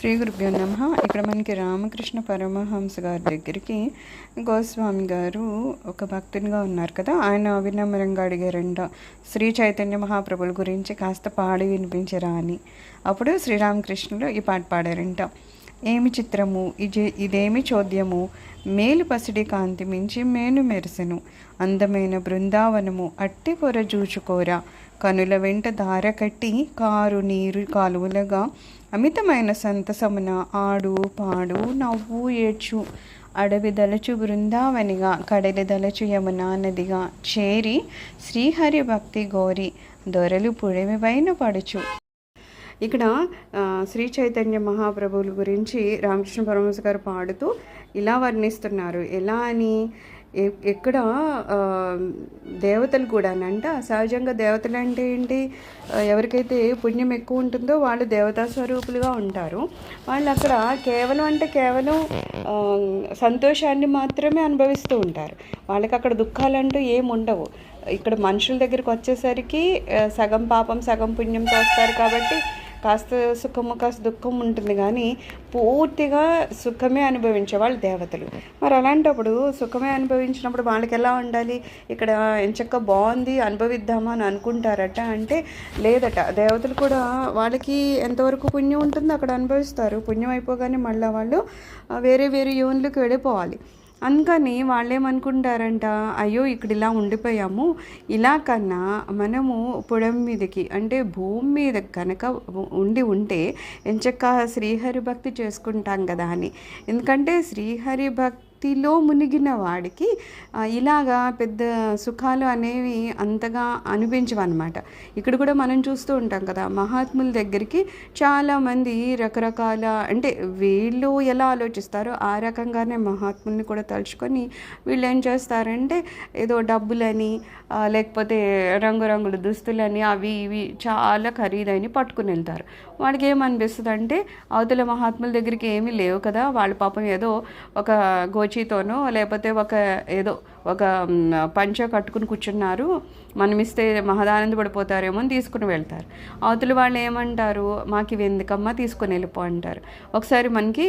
శ్రీ గురుభ్యో నమ. ఇక్కడ మనకి రామకృష్ణ పరమహంస గారి దగ్గరికి గోస్వామి గారు ఒక భక్తునిగా ఉన్నారు కదా. ఆయన వినమ్రంగా అడిగారంట శ్రీ చైతన్య మహాప్రభుల గురించి కాస్త పాడి వినిపించరా అని. అప్పుడు శ్రీరామకృష్ణుడు ఈ పాట పాడారంట ఏమి చిత్రము? ఇది ఇదేమి చోద్యము? మేలు పసిడి కాంతి మించి మేను మెరిసెను. అందమైన బృందావనము అట్టి పొర జూచుకోరా. కనుల వెంట దార కట్టి కారు నీరు కాలువలుగా అమితమైన సంతసమున ఆడు పాడు నవ్వు ఏడ్చు. అడవి దలచు బృందావనిగా కడలి దలచు యమునా నదిగా చేరి శ్రీహరి భక్తి గోరి దొరలు పుడమి పైన పడుచు. ఇక్కడ శ్రీ చైతన్య మహాప్రభువుల గురించి రామకృష్ణ పరమహంస గారు పాడుతూ ఇలా వర్ణిస్తున్నారు. ఎలా అని? ఎక్కడ దేవతలు కూడానంట. సహజంగా దేవతలు అంటే ఏంటి? ఎవరికైతే పుణ్యం ఎక్కువ ఉంటుందో వాళ్ళు దేవతా స్వరూపులుగా ఉంటారు. వాళ్ళు అక్కడ కేవలం అంటే కేవలం సంతోషాన్ని మాత్రమే అనుభవిస్తూ ఉంటారు. వాళ్ళకి అక్కడ దుఃఖాలంటూ ఏమి ఉండవు ఇక్కడ మనుషుల దగ్గరికి వచ్చేసరికి సగం పాపం సగం పుణ్యంతో వస్తారు కాబట్టి కాస్త సుఖము కాస్త దుఃఖం ఉంటుంది కానీ పూర్తిగా సుఖమే అనుభవించే వాళ్ళు దేవతలు. మరి అలాంటప్పుడు సుఖమే అనుభవించినప్పుడు వాళ్ళకి ఎలా ఉండాలి? ఇక్కడ ఎంచక్క బాగుంది అనుభవిద్దామా అని అనుకుంటారట అంటే లేదట. దేవతలు కూడా వాళ్ళకి ఎంతవరకు పుణ్యం ఉంటుందో అక్కడ అనుభవిస్తారు. పుణ్యం అయిపోగానే మళ్ళీ వాళ్ళు వేరే వేరే యోన్లకు వెళ్ళిపోవాలి. అందుకని వాళ్ళేమనుకుంటారంట అయ్యో ఇక్కడ ఇలా ఉండిపోయాము. ఇలా కన్నా మనము పొడం మీదకి అంటే భూమి మీద కనుక ఉండి ఉంటే ఎంచక్క శ్రీహరి భక్తి చేసుకుంటాం కదా అని. ఎందుకంటే శ్రీహరి భక్తి భక్తిలో మునిగిన వాడికి ఇలాగా పెద్ద సుఖాలు అనేవి అంతగా అనిపించవన్నమాట. ఇక్కడ కూడా మనం చూస్తూ ఉంటాం కదా మహాత్ముల దగ్గరికి చాలామంది రకరకాల అంటే వీళ్ళు ఎలా ఆలోచిస్తారో ఆ రకంగానే మహాత్ముల్ని కూడా తలుచుకొని వీళ్ళు ఏం చేస్తారంటే ఏదో డబ్బులని లేకపోతే రంగురంగుల దుస్తులని అవి ఇవి చాలా ఖరీదైన పట్టుకుని వెళ్తారు. వాడికి ఏమనిపిస్తుంది అంటే అవతల మహాత్ముల దగ్గరికి ఏమీ లేవు కదా వాళ్ళ పాపం ఏదో ఒక గో గోచీతోనో లేకపోతే ఒక ఏదో ఒక పంచ కట్టుకుని కూర్చున్నారు. మనం ఇస్తే మహదానంద పడిపోతారేమో అని తీసుకుని వెళ్తారు. అవతల వాళ్ళు ఏమంటారు? మాకు ఇవి ఎందుకమ్మా తీసుకుని వెళ్ళిపో అంటారు. ఒకసారి మనకి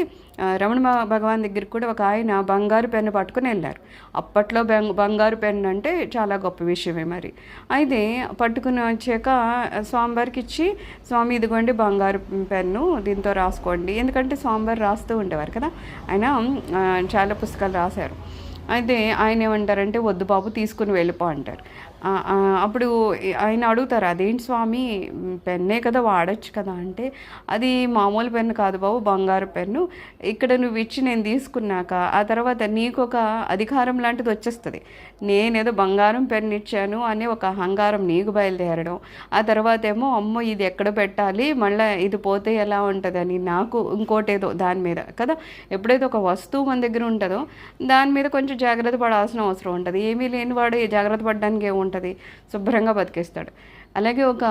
రమణ భగవాన్ దగ్గరికి కూడా ఒక ఆయన బంగారు పెన్ను పట్టుకుని వెళ్ళారు. అప్పట్లో బెంగ బంగారు పెన్ను అంటే చాలా గొప్ప విషయమే మరి. అయితే పట్టుకుని వచ్చాక స్వామివారికి ఇచ్చి స్వామి ఇదిగోండి బంగారు పెన్ను దీంతో రాసుకోండి. ఎందుకంటే స్వామివారు రాస్తూ ఉండేవారు కదా. ఆయన చాలా పుస్తకాలు రాశారు. అయితే ఆయన ఏమంటారంటే వద్దు బాబు తీసుకుని వెళ్ళిపో అంటారు. అప్పుడు ఆయన అడుగుతారు అదేంటి స్వామి పెన్నే కదా వాడచ్చు కదా? అంటే అది మామూలు పెన్ను కాదు బాబు బంగారు పెన్ను. ఇక్కడ నువ్వు ఇచ్చి నేను తీసుకున్నాక ఆ తర్వాత నీకు ఒక అధికారం లాంటిది వచ్చేస్తుంది. నేనేదో బంగారం పెన్ను ఇచ్చాను అనే ఒక అహంకారం నీకు బయలుదేరడం. ఆ తర్వాత ఏమో అమ్మో ఇది ఎక్కడ పెట్టాలి? మళ్ళీ ఇది పోతే ఎలా ఉంటుందని నాకు ఇంకోటేదో దాని మీద కదా? ఎప్పుడైతే ఒక వస్తువు మన దగ్గర ఉంటుందో దాని మీద కొంచెం జాగ్రత్త పడాల్సిన అవసరం ఉంటుంది. ఏమీ లేని వాడు ఈ జాగ్రత్త పడడానికి ఏముంటుంది శుభ్రంగా బతికేస్తాడు. అలాగే ఒక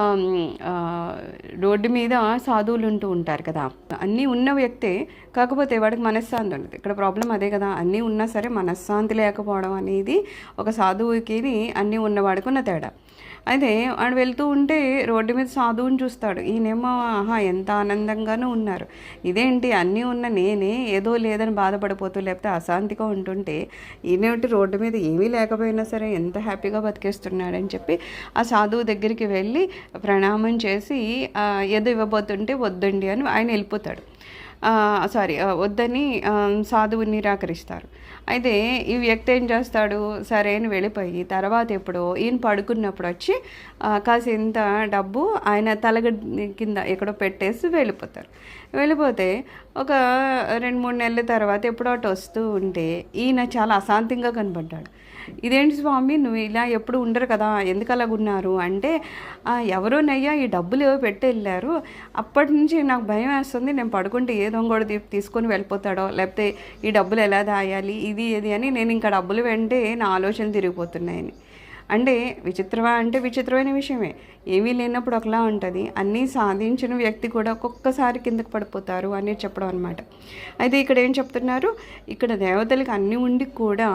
రోడ్డు మీద సాధువులు ఉంటూ ఉంటారు కదా. అన్నీ ఉన్న వ్యక్తే కాకపోతే వాడికి మనశ్శాంతి ఉండదు. ఇక్కడ ప్రాబ్లం అదే కదా. అన్నీ ఉన్నా సరే మనశ్శాంతి లేకపోవడం అనేది ఒక సాధువుకి అన్నీ ఉన్నవాడికి ఉన్న తేడా. అయితే వాడు వెళ్తూ ఉంటే రోడ్డు మీద సాధువుని చూస్తాడు. ఈయనేమో ఆహా ఎంత ఆనందంగానూ ఉన్నారు. ఇదేంటి? అన్నీ ఉన్న నేనే ఏదో లేదని బాధపడిపోతూ లేకపోతే అశాంతిగా ఉంటుంటే ఈయనేమిటి రోడ్డు మీద ఏమీ లేకపోయినా సరే ఎంత హ్యాపీగా బతికేస్తున్నాడని చెప్పి ఆ సాధువు దగ్గరికి వెళ్ళి ప్రణామం చేసి ఏదో ఇవ్వబోతుంటే వద్దండి అని ఆయన వెళ్ళిపోతాడు. సారీ వద్దని సాధువు నిరాకరిస్తారు. అయితే ఈ వ్యక్తి ఏం చేస్తాడు? సరే అని వెళ్ళిపోయి తర్వాత ఎప్పుడో ఈయన పడుకున్నప్పుడు వచ్చి ఆ, కాసింత డబ్బు ఆయన తలగ కింద ఎక్కడో పెట్టేసి వెళ్ళిపోతారు. వెళ్ళిపోతే ఒక రెండు మూడు నెలల తర్వాత ఎప్పుడో అటు వస్తూ ఉంటే ఈయన చాలా అశాంతంగా కనబడ్డాడు. ఇదేంటి స్వామి నువ్వు ఇలా ఎప్పుడు ఉండరు కదా ఎందుకు అలాగున్నారు అంటే ఎవరోనయ్యా ఈ డబ్బులు ఏవో పెట్టి వెళ్ళారు. అప్పటి నుంచి నాకు భయం వేస్తుంది నేను పడుకుంటే ఏ దొంగోడు తీసుకొని వెళ్ళిపోతాడో లేకపోతే ఈ డబ్బులు ఎలా దాయాలి ఇది ఏది అని నేను ఇంకా డబ్బులు వెంటే నా ఆలోచనలు తిరిగిపోతున్నాయని. అంటే విచిత్రమా అంటే విచిత్రమైన విషయమే. ఏమీ లేనప్పుడు ఒకలా ఉంటుంది. అన్నీ సాధించిన వ్యక్తి కూడా ఒక్కొక్కసారి కిందకి పడిపోతారు అని చెప్పడం అనమాట అయితే ఇక్కడ ఏం చెప్తున్నారు? ఇక్కడ దేవతలకి అన్నీ ఉండి కూడా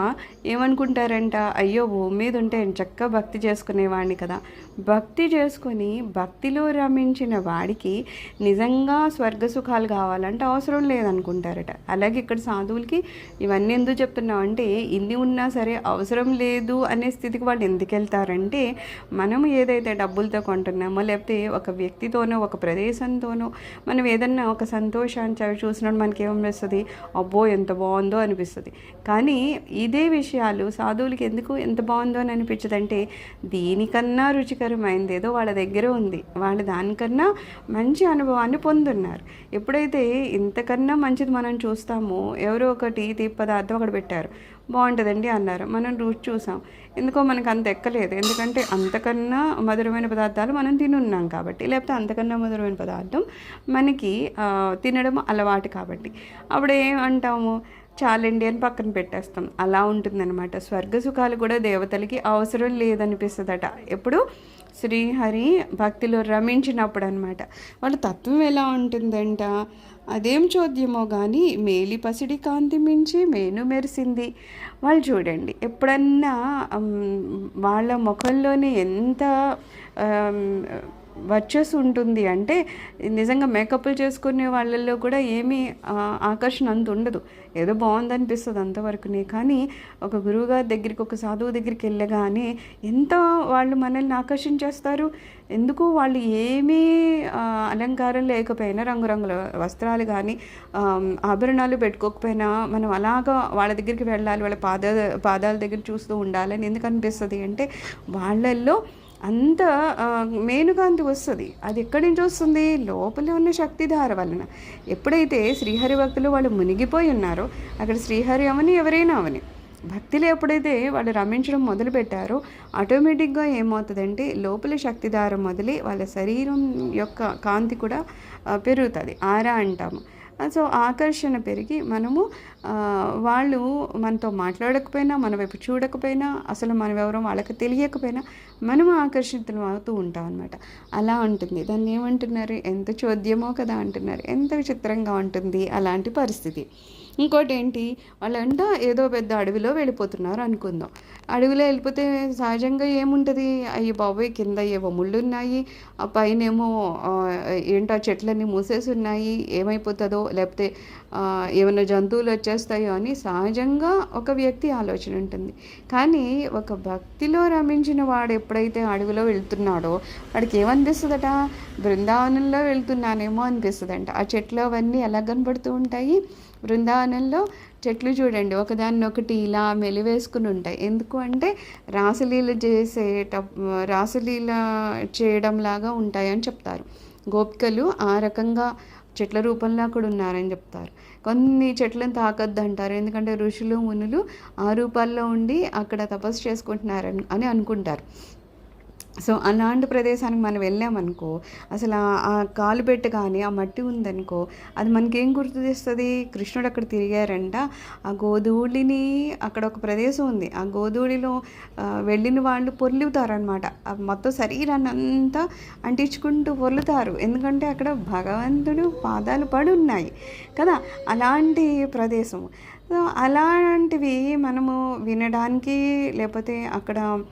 ఏమనుకుంటారంట? అయ్యో భూమి మీద ఉంటే చక్కగా భక్తి చేసుకునేవాడిని కదా. భక్తి చేసుకొని భక్తిలో రమించిన వాడికి నిజంగా స్వర్గ సుఖాలు కావాలంటే అవసరం లేదనుకుంటారట. అలాగే ఇక్కడ సాధువులకి ఇవన్నీ ఎందుకు చెప్తున్నావు అంటే ఇన్ని ఉన్నా సరే అవసరం లేదు అనే స్థితికి వాళ్ళు ఎందుకు వెళ్తారంటే మనం ఏదైతే డబ్బులతో కొంటున్నామో లేకపోతే ఒక వ్యక్తితోనో ఒక ప్రదేశంతోనో మనం ఏదన్నా ఒక సంతోషాన్ని చవి చూసినప్పుడు మనకి ఏమనిపిస్తుంది అబ్బో ఎంత బాగుందో అనిపిస్తుంది. కానీ ఇదే విషయాలు సాధువులకి ఎందుకు ఎంత బాగుందో అని అనిపించదు అంటే దీనికన్నా రుచికరమైనది ఏదో వాళ్ళ దగ్గర ఉంది. వాళ్ళు దానికన్నా మంచి అనుభవాన్ని పొందున్నారు ఎప్పుడైతే ఇంతకన్నా మంచిది మనం చూస్తామో ఎవరో ఒకటి తీపి పదార్థం అక్కడ పెట్టారు. బాగుంటుందండి అన్నారు. మనం రుచి చూసాం. ఎందుకో మనకు అంత ఎక్కలేదు. ఎందుకంటే అంతకన్నా మధురమైన పదార్థాలు మనం తినున్నాం కాబట్టి లేకపోతే అంతకన్నా మధురమైన పదార్థం మనకి తినడం అలవాటు కాబట్టి. అప్పుడు ఏమంటాము చాలండి అని పక్కన పెట్టేస్తాం. అలా ఉంటుందన్నమాట. స్వర్గ సుఖాలు కూడా దేవతలకి అవసరం లేదనిపిస్తుందట. ఎప్పుడు? శ్రీహరి భక్తిలో రమించినప్పుడు అనమాట వాళ్ళ తత్వం ఎలా ఉంటుందంట? అదేం చోద్యమో కానీ మేలి పసిడి కాంతి మించి మేను మెరిసింది. వాళ్ళు చూడండి ఎప్పుడన్నా వాళ్ళ ముఖంలోనే ఎంత వర్చెస్ ఉంటుంది. అంటే నిజంగా మేకప్లు చేసుకునే వాళ్ళల్లో కూడా ఏమీ ఆకర్షణ అంత ఉండదు. ఏదో బాగుంది అనిపిస్తుంది అంతవరకునే. కానీ ఒక గురువుగారి దగ్గరికి ఒక సాధువు దగ్గరికి వెళ్ళగానే ఎంత వాళ్ళు మనల్ని ఆకర్షించేస్తారు? ఎందుకు వాళ్ళు ఏమీ అలంకారం లేకపోయినా రంగురంగుల వస్త్రాలు కానీ ఆభరణాలు పెట్టుకోకపోయినా మనం అలాగా వాళ్ళ దగ్గరికి వెళ్ళాలి వాళ్ళ పాద పాదాల దగ్గర చూస్తూ ఉండాలని ఎందుకు అనిపిస్తుంది అంటే వాళ్ళల్లో అంత మేనుకాంతి వస్తుంది. అది ఎక్కడి నుంచి వస్తుంది? లోపల ఉన్న శక్తిధార వలన. ఎప్పుడైతే శ్రీహరి భక్తులు వాళ్ళు మునిగిపోయి ఉన్నారో అక్కడ శ్రీహరి అవని ఎవరైనా అవని. భక్తిలో ఎప్పుడైతే వాళ్ళు రమించడం మొదలు పెట్టారో ఆటోమేటిక్గా ఏమవుతుందంటే లోపల శక్తిధార మొదలై వాళ్ళ శరీరం యొక్క కాంతి కూడా పెరుగుతుంది. ఆరా అంటాము. సో ఆకర్షణ పెరిగి మనము వాళ్ళు మనతో మాట్లాడకపోయినా మన వైపు చూడకపోయినా అసలు మనం ఎవరో వాళ్ళకి తెలియకపోయినా మనము ఆకర్షితులు అవుతూ ఉంటాం అనమాట అలా ఉంటుంది. దాన్ని ఏమంటున్నారు? ఎంత చోద్యమో కదా అంటున్నారు. ఎంత విచిత్రంగా ఉంటుంది అలాంటి పరిస్థితి. ఇంకోటి ఏంటి వాళ్ళంట ఏదో పెద్ద అడవిలో వెళ్ళిపోతున్నారు అనుకుందాం. అడవిలో వెళ్ళిపోతే సహజంగా ఏముంటుంది? అయ్యి బాబోయ్ కింద ఏవో ముళ్ళు ఉన్నాయి ఆ పైన ఏమో ఏంటో చెట్లన్నీ మూసేసి ఉన్నాయి ఏమైపోతుందో లేకపోతే ఏమైనా జంతువులు వచ్చేస్తాయో అని సహజంగా ఒక వ్యక్తి ఆలోచన ఉంటుంది. కానీ ఒక భక్తిలో రమించిన వాడు ఎప్పుడైతే అడవిలో వెళ్తున్నాడో వాడికి ఏమనిపిస్తుందట బృందావనంలో వెళ్తున్నానేమో అనిపిస్తుందంట. ఆ చెట్లు అవన్నీ ఎలా కనబడుతూ ఉంటాయి? బృందావనంలో చెట్లు చూడండి. ఒకదాన్ని ఒకటి ఇలా మెలివేసుకుని ఉంటాయి. ఎందుకు అంటే రాసలీల చేసేట రాసలీల చేయడం లాగా ఉంటాయని చెప్తారు. గోపికలు ఆ రకంగా చెట్ల రూపంలో కూడా ఉన్నారని చెప్తారు. కొన్ని చెట్లను తాకద్దు అంటారు ఎందుకంటే ఋషులు మునులు ఆ రూపాల్లో ఉండి అక్కడ తపస్సు చేసుకుంటున్నారని అని అనుకుంటారు. సో అలాంటి ప్రదేశానికి మనం వెళ్ళామనుకో అసలు ఆ- కాలు పెట్టు కానీ ఆ మట్టి ఉందనుకో అది మనకేం గుర్తు తెస్తుంది కృష్ణుడు అక్కడ తిరిగారంట. ఆ గోధూళిని అక్కడ ఒక ప్రదేశం ఉంది. ఆ గోధూళిలో వెళ్ళిన వాళ్ళు పొర్లుతారనమాట మొత్తం శరీరాన్ని అంతా అంటించుకుంటూ పొర్లుతారు. ఎందుకంటే అక్కడ భగవంతుడు పాదాలు పడి ఉన్నాయి కదా. అలాంటి ప్రదేశం. సో అలాంటివి మనము వినడానికి లేకపోతే అక్కడ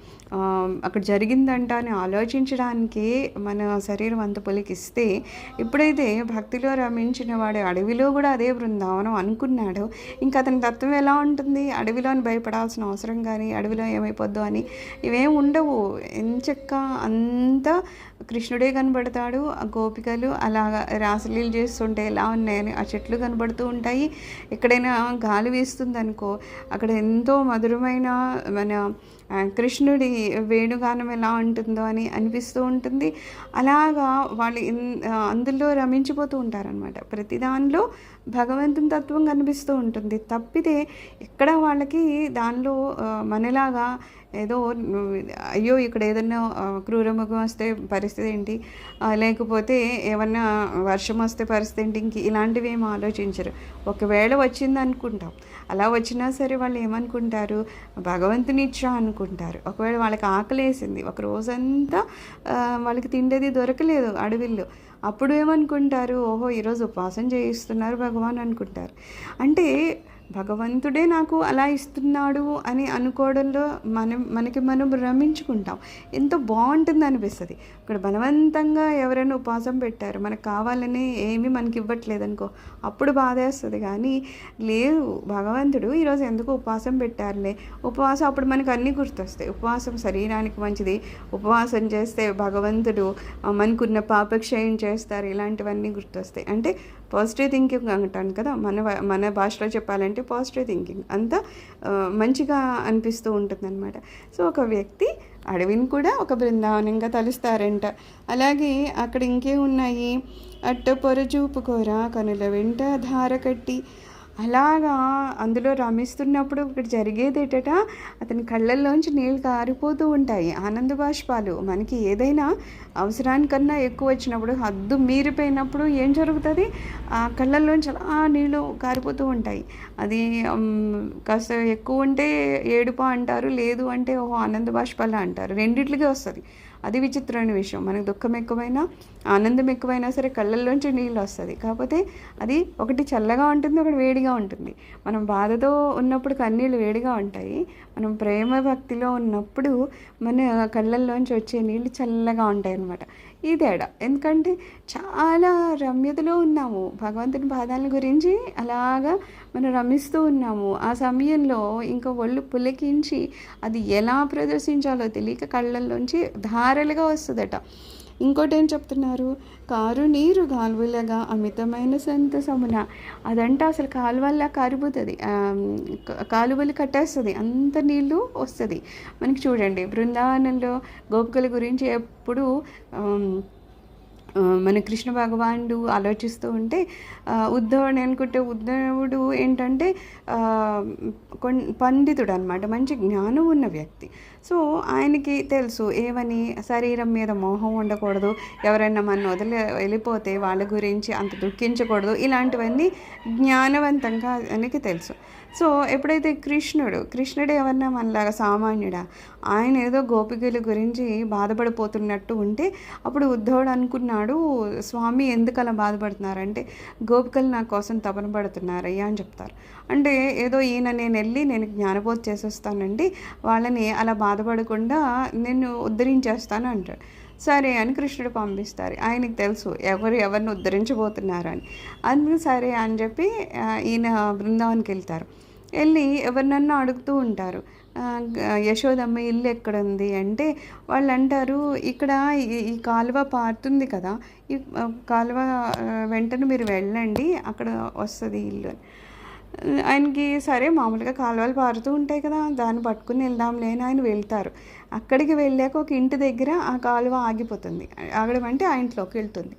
అక్కడ జరిగిందంట అని ఆలోచించడానికి మన శరీరం అంత పొలికిస్తే ఎప్పుడైతే భక్తిలో రమించిన వాడు అడవిలో కూడా అదే బృందావనం అనుకున్నాడో. ఇంకా అతని తత్వం ఎలా ఉంటుంది? అడవిలోని భయపడాల్సిన అవసరం కానీ అడవిలో ఏమైపోద్దో అని ఇవేం ఉండవు. ఎంచక్క అంతా కృష్ణుడే కనబడతాడు ఆ గోపికలు అలాగా రాసలీలు చేస్తుంటే ఎలా ఉన్నాయని ఆ చెట్లు కనబడుతూ ఉంటాయి. ఎక్కడైనా గాలి వీస్తుంది అనుకో అక్కడ ఎంతో మధురమైన మన కృష్ణుడి వేణుగానం ఎలా ఉంటుందో అని అనిపిస్తూ ఉంటుంది. అలాగా వాళ్ళు అందులో రమించిపోతూ ఉంటారనమాట ప్రతి దానిలో భగవంతుని తత్వం కనిపిస్తూ ఉంటుంది. తప్పితే ఎక్కడ వాళ్ళకి దానిలో మనలాగా ఏదో అయ్యో ఇక్కడ ఏదన్నా క్రూరముఖం వస్తే పరిస్థితి ఏంటి? లేకపోతే ఏమన్నా వర్షం వస్తే పరిస్థితి ఏంటి? ఇంక ఇలాంటివి ఏమి ఆలోచించరు. ఒకవేళ వచ్చింది అనుకుంటాం అలా వచ్చినా సరే వాళ్ళు ఏమనుకుంటారు? భగవంతుని ఇచ్చా అనుకుంటారు. ఒకవేళ వాళ్ళకి ఆకలేసింది ఒక రోజంతా వాళ్ళకి తిండేది దొరకలేదు అడవిల్లో. అప్పుడు ఏమనుకుంటారు? ఓహో ఈరోజు ఉపవాసం చేయిస్తున్నారు భగవాన్ అనుకుంటారు. అంటే భగవంతుడే నాకు అలా ఇస్తున్నాడు అని అనుకోవడంలో మనం మనకి మనం భ్రమించుకుంటాం. ఎంతో బాగుంటుంది అనిపిస్తుంది. ఇక్కడ బలవంతంగా ఎవరైనా ఉపవాసం పెట్టారు మనకు కావాలని ఏమీ మనకి ఇవ్వట్లేదు అనుకో అప్పుడు బాధేస్తుంది. కానీ లేదు భగవంతుడు ఈరోజు ఎందుకు ఉపవాసం పెట్టారులే? ఉపవాసం అప్పుడు మనకు అన్నీ గుర్తొస్తాయి. ఉపవాసం శరీరానికి మంచిది ఉపవాసం చేస్తే భగవంతుడు మనకున్న పాపక్షయం చేస్తారు ఇలాంటివన్నీ గుర్తొస్తాయి. అంటే పాజిటివ్ థింకింగ్ అంటాను కదా మన మన భాషలో చెప్పాలంటే పాజిటివ్ థింకింగ్ అంతా మంచిగా అనిపిస్తూ ఉంటుందన్నమాట. సో ఒక వ్యక్తి అడవిని కూడా ఒక బృందావనంగా తలుస్తారంట. అలాగే అక్కడ ఇంకే ఉన్నాయి అట్ట పొరచూపుకోర కనుల వెంట ధార కట్టి అలాగా అందులో రమిస్తున్నప్పుడు ఇక్కడ జరిగేది ఏటట అతని కళ్ళల్లోంచి నీళ్ళు కారిపోతూ ఉంటాయి ఆనంద బాష్పాలు. మనకి ఏదైనా అవసరానికన్నా ఎక్కువ వచ్చినప్పుడు హద్దు మీరిపోయినప్పుడు ఏం జరుగుతుంది? ఆ కళ్ళల్లోంచి అలా నీళ్ళు కారిపోతూ ఉంటాయి. అది కాస్త ఎక్కువ ఉంటే ఏడుపా అంటారు లేదు అంటే ఓహో ఆనంద బాష్పాల అంటారు. రెండిట్లకే వస్తుంది. అది విచిత్రమైన విషయం. మనకు దుఃఖం ఎక్కువైనా ఆనందం ఎక్కువైనా సరే కళ్ళల్లోంచి నీళ్ళు వస్తుంది. కాకపోతే అది ఒకటి చల్లగా ఉంటుంది ఒకటి వేడిగా ఉంటుంది. మనం బాధతో ఉన్నప్పుడు కన్నీళ్ళు వేడిగా ఉంటాయి. మనం ప్రేమ భక్తిలో ఉన్నప్పుడు మన కళ్ళల్లోంచి వచ్చే నీళ్ళు చల్లగా ఉంటాయి అన్నమాట ఈ తేడా. ఎందుకంటే చాలా రమ్యతలో ఉన్నాము. భగవంతుని పాదాల గురించి అలాగా మనం రమిస్తూ ఉన్నాము. ఆ సమయంలో ఇంకా ఒళ్ళు పులకించి అది ఎలా ప్రదర్శించాలో తెలియక కళ్ళల్లోంచి ధారలుగా వస్తుందట. ఇంకోటి ఏం చెప్తున్నారు? కారు నీరు కాలువలగా అమితమైన సంతసమున అదంటే అసలు కాలువల్లా కారిపోతుంది. కాలువలు కట్టేస్తుంది. అంత నీళ్ళు వస్తుంది. మనకి చూడండి బృందావనంలో గోపికల గురించి ఎప్పుడు మన కృష్ణ భగవానుడు ఆలోచిస్తూ ఉంటే ఆ, ఉద్ధవుడు అనుకుంటే ఉద్ధవుడు ఏంటంటే కొన్ పండితుడు అనమాట మంచి జ్ఞానం ఉన్న వ్యక్తి. సో ఆయనకి తెలుసు ఏమని? శరీరం మీద మోహం ఉండకూడదు. ఎవరైనా మన వదిలి వెళ్ళిపోతే వాళ్ళ గురించి అంత దుఃఖించకూడదు. ఇలాంటివన్నీ జ్ఞానవంతంగా ఆయనకి తెలుసు. సో ఎప్పుడైతే కృష్ణుడు కృష్ణుడు ఎవరన్నా మనలాగా సామాన్యుడా ఆయన ఏదో గోపికల గురించి బాధపడిపోతున్నట్టు ఉంటే అప్పుడు ఉద్ధవుడు అనుకున్నాడు స్వామి ఎందుకు అలా బాధపడుతున్నారంటే గోపికలు నా కోసం తపన పడుతున్నారయ్యా అని చెప్తారు. అంటే ఏదో ఈయన నేను వెళ్ళి నేను జ్ఞానబోధ చేసేస్తానండి వాళ్ళని అలా బాధపడకుండా నేను ఉద్ధరించేస్తాను అంటాడు. సరే అని కృష్ణుడు పంపిస్తారు. ఆయనకి తెలుసు ఎవరు ఎవరిని ఉద్ధరించబోతున్నారని. అందుకు సరే అని చెప్పి ఈయన బృందావన్కి వెళ్తారు. వెళ్ళి ఎవరినన్నా అడుగుతూ ఉంటారు. యశోదమ్మ ఇల్లు ఎక్కడ ఉంది అంటే వాళ్ళు అంటారు ఇక్కడ ఈ- కాలువ పారుతుంది కదా ఈ కాలువ వెంటనే మీరు వెళ్ళండి అక్కడ వస్తుంది ఇల్లు అని. ఆయనకి సరే మామూలుగా కాలువలు పారుతూ ఉంటాయి కదా దాన్ని పట్టుకుని వెళ్దాంలే అని ఆయన వెళ్తారు. అక్కడికి వెళ్ళాక ఒక ఇంటి దగ్గర ఆ కాలువ ఆగిపోతుంది. ఆగడం అంటే ఆ ఇంట్లోకి వెళ్తుంది.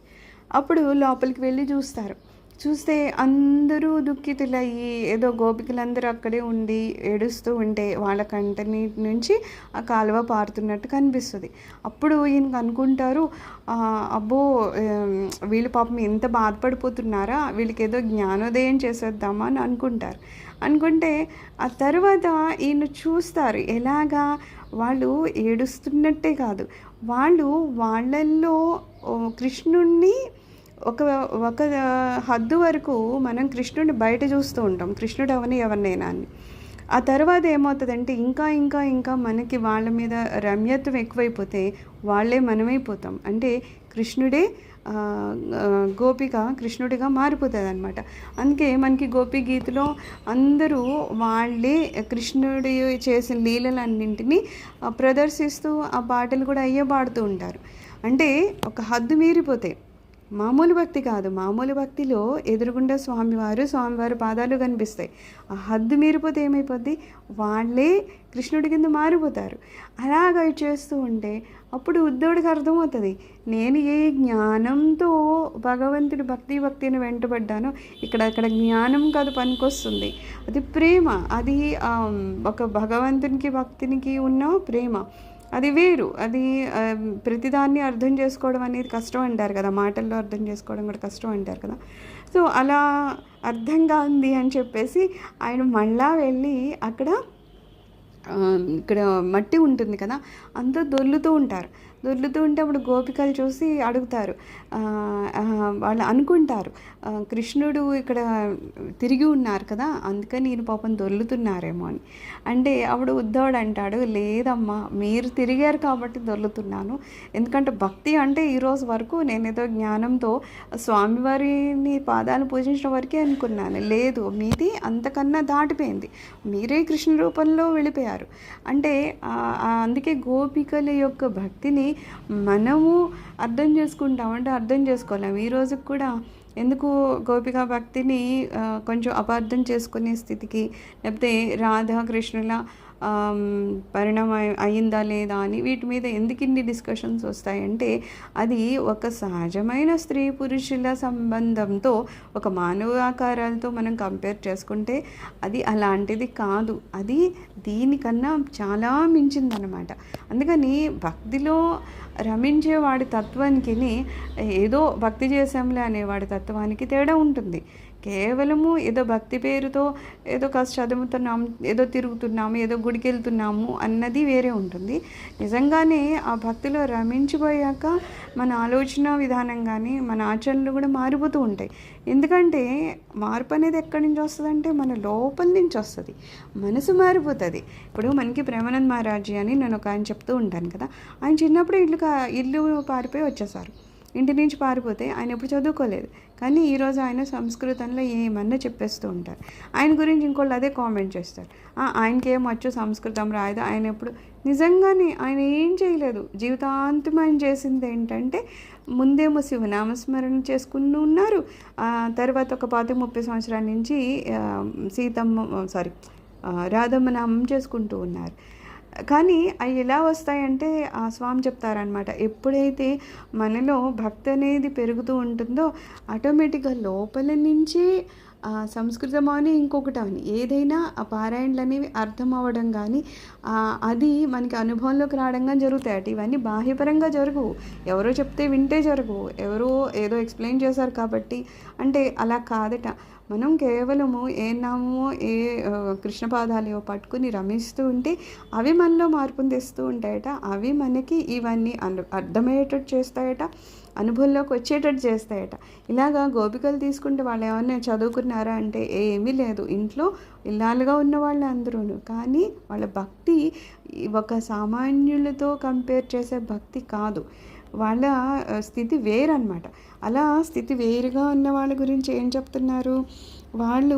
అప్పుడు లోపలికి వెళ్ళి చూస్తారు. చూస్తే అందరూ దుఃఖితులయ్యి ఏదో గోపికలందరూ అక్కడే ఉండి ఏడుస్తూ ఉంటే వాళ్ళ కంటని నుంచి ఆ కాలువ పారుతున్నట్టు కనిపిస్తుంది. అప్పుడు ఈయనకు అనుకుంటారు అబ్బో వీళ్ళు పాపం ఎంత బాధపడిపోతున్నారా వీళ్ళకి ఏదో జ్ఞానోదయం చేసేద్దామా అని అనుకుంటారు. అనుకుంటే ఆ తర్వాత ఈయన చూస్తారు ఎలాగా వాళ్ళు ఏడుస్తున్నట్టే కాదు. వాళ్ళు వాళ్ళల్లో కృష్ణుణ్ణి ఒక ఒక హద్దు వరకు మనం కృష్ణుడిని బయట చూస్తూ ఉంటాం. కృష్ణుడు అవని ఎవరినైనా అని. ఆ తర్వాత ఏమవుతుందంటే ఇంకా ఇంకా ఇంకా మనకి వాళ్ళ మీద రమ్యత్వం ఎక్కువైపోతే వాళ్ళే మనమైపోతాం. అంటే కృష్ణుడే గోపిక కృష్ణుడిగా మారిపోతుంది అనమాట అందుకే మనకి గోపి గీతలో అందరూ వాళ్ళే కృష్ణుడి చేసిన లీలలన్నింటినీ ప్రదర్శిస్తూ ఆ పాటలు కూడా అయ్యే పాడుతూ ఉంటారు. అంటే ఒక హద్దు మీరిపోతాయి మామూలు భక్తి కాదు. మామూలు భక్తిలో ఎదురుగుండా స్వామివారు స్వామివారి పాదాలు కనిపిస్తాయి. ఆ హద్దు మీరిపోతే ఏమైపోద్ది? వాళ్ళే కృష్ణుడి కింద మారిపోతారు. అలాగ చేస్తూ ఉంటే అప్పుడు ఉద్ధవుడికి అర్థమవుతుంది. నేను ఏ జ్ఞానంతో భగవంతుడి భక్తి భక్తిని వెంటబడ్డానో ఇక్కడ అక్కడ జ్ఞానం కాదు పనికొస్తుంది. అది ప్రేమ. అది ఒక భగవంతునికి భక్తినికి ఉన్న ప్రేమ. అది వేరు. అది ప్రతిదాన్ని అర్థం చేసుకోవడం అనేది కష్టం అంటారు కదా. మాటల్లో అర్థం చేసుకోవడం కూడా కష్టం అంటారు కదా. సో అలా అర్థంగా ఉంది అని చెప్పేసి ఆయన మళ్ళా వెళ్ళి అక్కడ ఇక్కడ మట్టి ఉంటుంది కదా అంతా దొర్లుతూ ఉంటారు. దొర్లుతూ ఉంటే అప్పుడు గోపికలు చూసి అడుగుతారు. వాళ్ళు అనుకుంటారు. కృష్ణుడు ఇక్కడ తిరిగి ఉన్నారు కదా అందుకని నేను పాపం దొర్లుతున్నారేమో అని. అంటే అప్పుడు ఉద్ధవుడు అంటాడు లేదమ్మా మీరు తిరిగారు కాబట్టి దొర్లుతున్నాను. ఎందుకంటే భక్తి అంటే ఈరోజు వరకు నేను ఏదో జ్ఞానంతో స్వామివారిని పాదాలు పూజించడం వరకే అనుకున్నాను. లేదు మీది అంతకన్నా దాటిపోయింది. మీరే కృష్ణ రూపంలో వెళ్ళిపోయారు. అంటే అందుకే గోపికల యొక్క భక్తిని మనము అర్థం చేసుకుంటామంటే అర్థం చేసుకోలేము ఈ రోజుకి కూడా ఎందుకు గోపికా భక్తిని కొంచెం అపార్థం చేసుకునే స్థితికి లేకపోతే రాధాకృష్ణుల పరిణామం అయిందా లేదా అని వీటి మీద ఎందుకు ఇన్ని డిస్కషన్స్ వస్తాయంటే అది ఒక సహజమైన స్త్రీ పురుషుల సంబంధంతో ఒక మానవాకారాలతో మనం కంపేర్ చేసుకుంటే అది అలాంటిది కాదు. అది దీనికన్నా చాలా మించిందనమాట అందుకని భక్తిలో రమించే వాడి తత్వానికి ఏదో భక్తి చేశాంలే అనే వాడి తత్వానికి తేడా ఉంటుంది. కేవలము ఏదో భక్తి పేరుతో ఏదో కాస్త చదువుతున్నాం ఏదో తిరుగుతున్నాము ఏదో గుడికి వెళ్తున్నాము అన్నది వేరే ఉంటుంది. నిజంగానే ఆ భక్తిలో రమించిపోయాక మన ఆలోచన విధానం కానీ మన ఆచరణలు కూడా మారిపోతూ ఉంటాయి. ఎందుకంటే మార్పు అనేది ఎక్కడి నుంచి వస్తుందంటే మన లోపల నుంచి వస్తుంది. మనసు మారిపోతుంది. ఇప్పుడు మనకి ప్రేమానంద్ మహారాజీ అని నేను ఒక ఆయన చెప్తూ ఉంటాను కదా. ఆయన చిన్నప్పుడు ఇల్లు కా- ఇల్లు పారిపోయి వచ్చేసారు. ఇంటి నుంచి పారిపోతే ఆయన ఎప్పుడు చదువుకోలేదు. కానీ ఈరోజు ఆయన సంస్కృతంలో ఏమన్నా చెప్పేస్తూ ఉంటారు. ఆయన గురించి ఇంకోళ్ళు అదే కామెంట్ చేస్తారు. "ఆ, ఆయనకి ఏం వచ్చు సంస్కృతం రాయదు? ఆయన ఎప్పుడు నిజంగానే ఆయన ఏం చేయలేదు. జీవితాంతం ఆయన చేసింది ఏంటంటే ముందేమో శివనామస్మరణ చేసుకుని ఉన్నారు. తర్వాత ఒక పాతి ముప్పై సంవత్సరాల నుంచి సీతమ్మ సారీ రాధమ్మ నామం చేసుకుంటూ ఉన్నారు. కానీ అవి ఎలా వస్తాయంటే ఆ స్వామి చెప్తారనమాట ఎప్పుడైతే మనలో భక్తి అనేది పెరుగుతూ ఉంటుందో ఆటోమేటిక్గా లోపల నుంచి సంస్కృతం అని ఇంకొకటి అని. ఏదైనా ఆ పారాయణలు అనేవి అర్థం అవ్వడం కానీ అది మనకి అనుభవంలోకి రావడం కానీ జరుగుతాయి అటు ఇవన్నీ బాహ్యపరంగా జరగవు. ఎవరో చెప్తే వింటే జరగవు. ఎవరో ఏదో ఎక్స్ప్లెయిన్ చేశారు కాబట్టి. అంటే అలా కాదట. మనం కేవలము ఏ ఏ కృష్ణ పాదాలు పట్టుకుని రమిస్తూ ఉంటే అవి మనలో మార్పుని తెస్తూ ఉంటాయట. అవి మనకి ఇవన్నీ అర్థమయ్యేటట్టు చేస్తాయట. అనుభవంలోకి వచ్చేటట్టు చేస్తాయట. ఇలాగా గోపికలు తీసుకుంటే వాళ్ళు ఏమన్నా చదువుకున్నారా అంటే ఏమీ లేదు. ఇంట్లో ఇల్లాలుగా ఉన్న వాళ్ళు అందరూను. కానీ వాళ్ళ భక్తి ఒక సామాన్యులతో కంపేర్ చేసే భక్తి కాదు. వాళ్ళ స్థితి స్థితి వేరనమాట అలా స్థితి వేరుగా ఉన్న వాళ్ళ గురించి ఏం చెప్తున్నారు? వాళ్ళు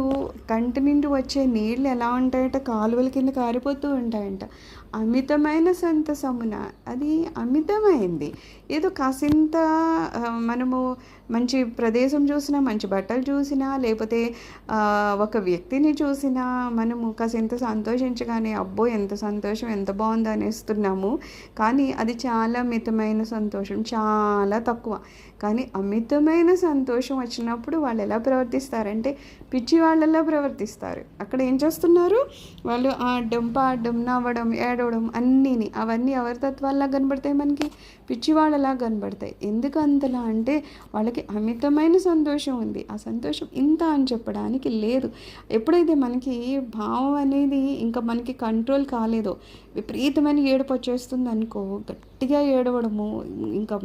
కంటి నుండి వచ్చే నీళ్ళు ఎలా ఉంటాయట? కాలువల కింద కారిపోతూ ఉంటాయంట. అమితమైన సంతసమున అది అమితమైంది. ఏదో కాసింత మనము మంచి ప్రదేశం చూసినా మంచి బట్టలు చూసినా లేకపోతే ఒక వ్యక్తిని చూసినా మనము కాసింత సంతోషించగానే అబ్బో ఎంత సంతోషం ఎంత బాగుంది అనేస్తున్నాము. కానీ అది చాలా మితమైన సంతోషం చాలా తక్కువ. కానీ అమితమైన సంతోషం వచ్చినప్పుడు వాళ్ళు ఎలా ప్రవర్తిస్తారంటే పిచ్చి వాళ్ళలా ప్రవర్తిస్తారు. అక్కడ ఏం చేస్తున్నారు? వాళ్ళు ఆడడం పాడడం నవ్వడం ఏడవడం అన్నీని అవన్నీ ఎవరి తత్వాల్లా కనబడతాయి మనకి? పిచ్చి వాళ్ళలా కనబడతాయి. ఎందుకు అంతలా అంటే వాళ్ళకి అమితమైన సంతోషం ఉంది. ఆ సంతోషం ఇంత అని చెప్పడానికి లేదు. ఎప్పుడైతే మనకి భావం అనేది ఇంకా మనకి కంట్రోల్ కాలేదో విపరీతమైన ఏడుపు వచ్చేస్తుంది అనుకో గట్టిగా ఏడవడము ఇంకా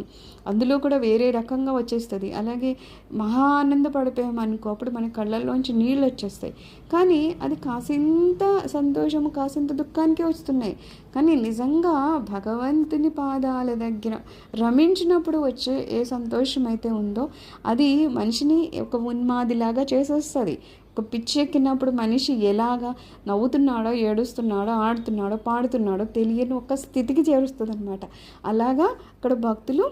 అందులో కూడా వేరే రకంగా వచ్చేస్తుంది. అలాగే మహా ఆనందపడిపోయాం అనుకో అప్పుడు మన కళ్ళల్లోంచి నీళ్ళు వచ్చేస్తాయి. కానీ అది కాసింత సంతోషము కాసింత దుఃఖానికే వస్తున్నాయి. కానీ నిజంగా భగవంతుని పాదాల దగ్గర రమించినప్పుడు వచ్చే ఏ సంతోషం అయితే ఉందో అది మనిషిని ఒక ఉన్మాదిలాగా చేసేస్తుంది. ఒక పిచ్చి ఎక్కినప్పుడు మనిషి ఎలాగా నవ్వుతున్నాడో ఏడుస్తున్నాడో ఆడుతున్నాడో పాడుతున్నాడో తెలియని ఒక స్థితికి చేరుస్తుంది అనమాట అలాగా అక్కడ భక్తులు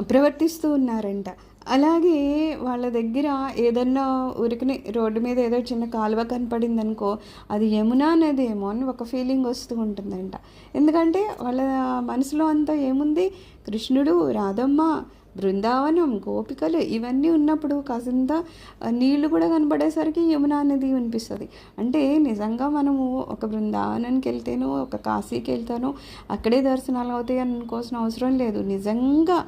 ప్రవర్తిస్తూ ఉన్నారంట. అలాగే వాళ్ళ దగ్గర ఏదన్నా ఉరికిని రోడ్డు మీద ఏదో చిన్న కాలువ కనపడింది అనుకో అది యమునా నది ఏమో అని ఒక ఫీలింగ్ వస్తూ ఉంటుందంట. ఎందుకంటే వాళ్ళ మనసులో అంతా ఏముంది? కృష్ణుడు రాధమ్మ బృందావనం గోపికలు ఇవన్నీ ఉన్నప్పుడు కాసింత నీళ్ళు కూడా కనబడేసరికి యమునా అనేది అనిపిస్తుంది అంటే నిజంగా మనము ఒక బృందావనానికి వెళ్తేనో ఒక కాశీకి వెళ్తానో అక్కడే దర్శనాలు అవుతాయి అనుకోసిన అనుకోవాల్సిన అవసరం లేదు. నిజంగా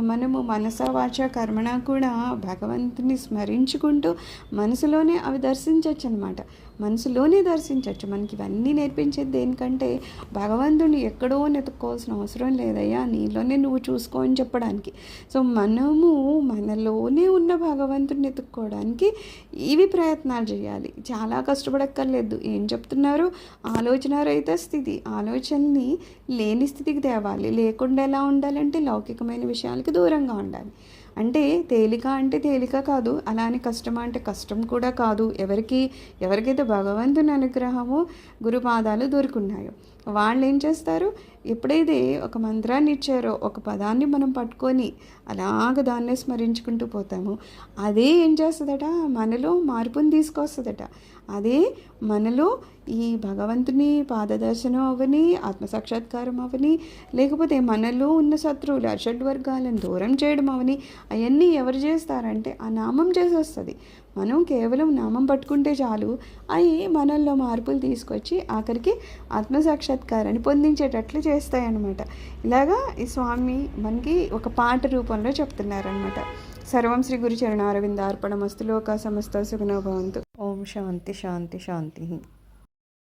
మనము మనస వాచ కర్మణ కూడా భగవంతుని స్మరించుకుంటూ మనసులోనే అవి దర్శించవచ్చు అనమాట మనసులోనే దర్శించవచ్చు మనకి ఇవన్నీ నేర్పించేది దేనికంటే భగవంతుని ఎక్కడో నెతుక్కోవాల్సిన అవసరం లేదయ్యా. నీలోనే నువ్వు చూసుకో అని చెప్పడానికి. సో మనము మనలోనే ఉన్న భగవంతుని ఎత్తుక్కోవడానికి ఇవి ప్రయత్నాలు చేయాలి. చాలా కష్టపడక్కర్లేదు. ఏం చెప్తున్నారు? ఆలోచన రహిత స్థితి. ఆలోచనని లేని స్థితికి తేవాలి. లేకుండా ఎలా ఉండాలంటే లౌకికమైన విషయాలకి దూరంగా ఉండాలి. అంటే తేలిక అంటే తేలిక కాదు. అలానే కష్టం అంటే కష్టం కూడా కాదు. ఎవరికి ఎవరికైతే భగవంతుని అనుగ్రహము గురుపాదాలు దొరుకున్నాయో. వాళ్ళు ఏం చేస్తారు? ఎప్పుడైతే ఒక మంత్రాన్ని ఇచ్చారో ఒక పదాన్ని మనం పట్టుకొని అలాగ దాన్నే స్మరించుకుంటూ పోతాము. అదే ఏం చేస్తుందట? మనలో మార్పుని తీసుకొస్తుందట. అదే మనలో ఈ భగవంతుని పాదదర్శనం అవని ఆత్మసాక్షాత్కారం అవని లేకపోతే మనలో ఉన్న శత్రువులు అషడ్ వర్గాలను దూరం చేయడం అవని అవన్నీ ఎవరు చేస్తారంటే ఆ నామం చేసేస్తుంది. మనం కేవలం నామం పట్టుకుంటే చాలు అవి మనల్లో మార్పులు తీసుకొచ్చి ఆఖరికి ఆత్మసాక్షాత్కారాన్ని పొందించేటట్లు చేస్తాయన్నమాట. ఇలాగా ఈ స్వామి మనకి ఒక పాట రూపంలో చెప్తున్నారనమాట సర్వం శ్రీ గురు చరణారవింద అర్పణ మస్తులోక సమస్త సుగుణ భవంతు. ఓం శాంతి శాంతి శాంతి.